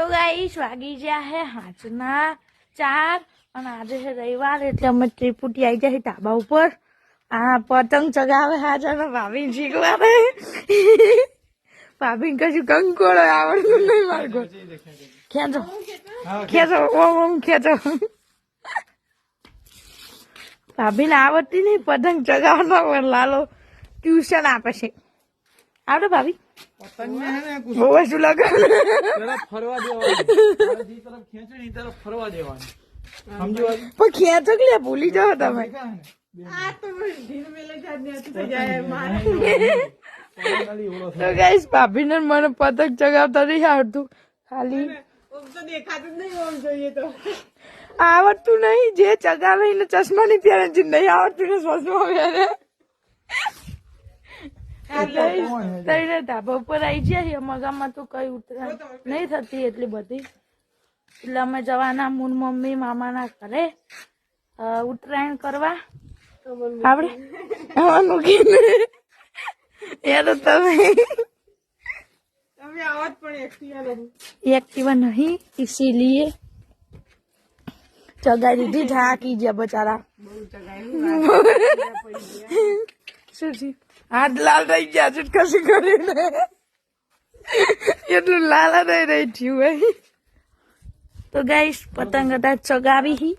તો ગાઈશ વાગી ગયા હે હાચના ચાર અને આજે છે રવિવાર એટલે અમે ત્રિપુટી આવી જાય ધાબા ઉપર. આ પતંગ ચગાવે હાજર ભાભી શીખવાડે ભાભી કશું કંકોળો આવડતું નહીં માર્ગો ખેંચો. ખેંચો, ઓમ ઓમ, ખેંચો. ભાભીને આવડતી નહીં, પતંગ ચગાવવાનો લાલો ટ્યુશન આપે છે. આવડે ભાભી? બહુ શું લગે? ફરવા દેવાનું. તરફ ખેંચે ને તરફ ફરવા દેવાનું. સમજો પણ ખેંચો કે ભૂલી જાઓ તમે. તો ગાઈસ ભાભીને ને મને પતંગ ચગાવતા નહીં આવડતું. ખાલી આવડતું નહીં. જે ચગાવે એને ચશ્મા નહીં પહેરે જે નહીં આવડતું ને ચશ્મા પહેરે તઈને ધાબા ઉપર આવી જઈએ મગામાં તો કઈ ઉતરા નહીં થતી એટલી બધી. એટલે અમે જવાના મુન મમ્મી મામાના ઘરે. ઉત્તરાયણ કરવા. આપણે આવવાનું યાર તમે. તમે નહીં એક્ટિવા નહીં દીધી ઠાકી ગયા બચારા. શું હાથ લાલ રહી ગયા ચુટકાશી કશું કરીને એટલું લાલ નહીં રહી થયું ભાઈ તો ગાઈસ, પતંગ હતા ચગાવી હી.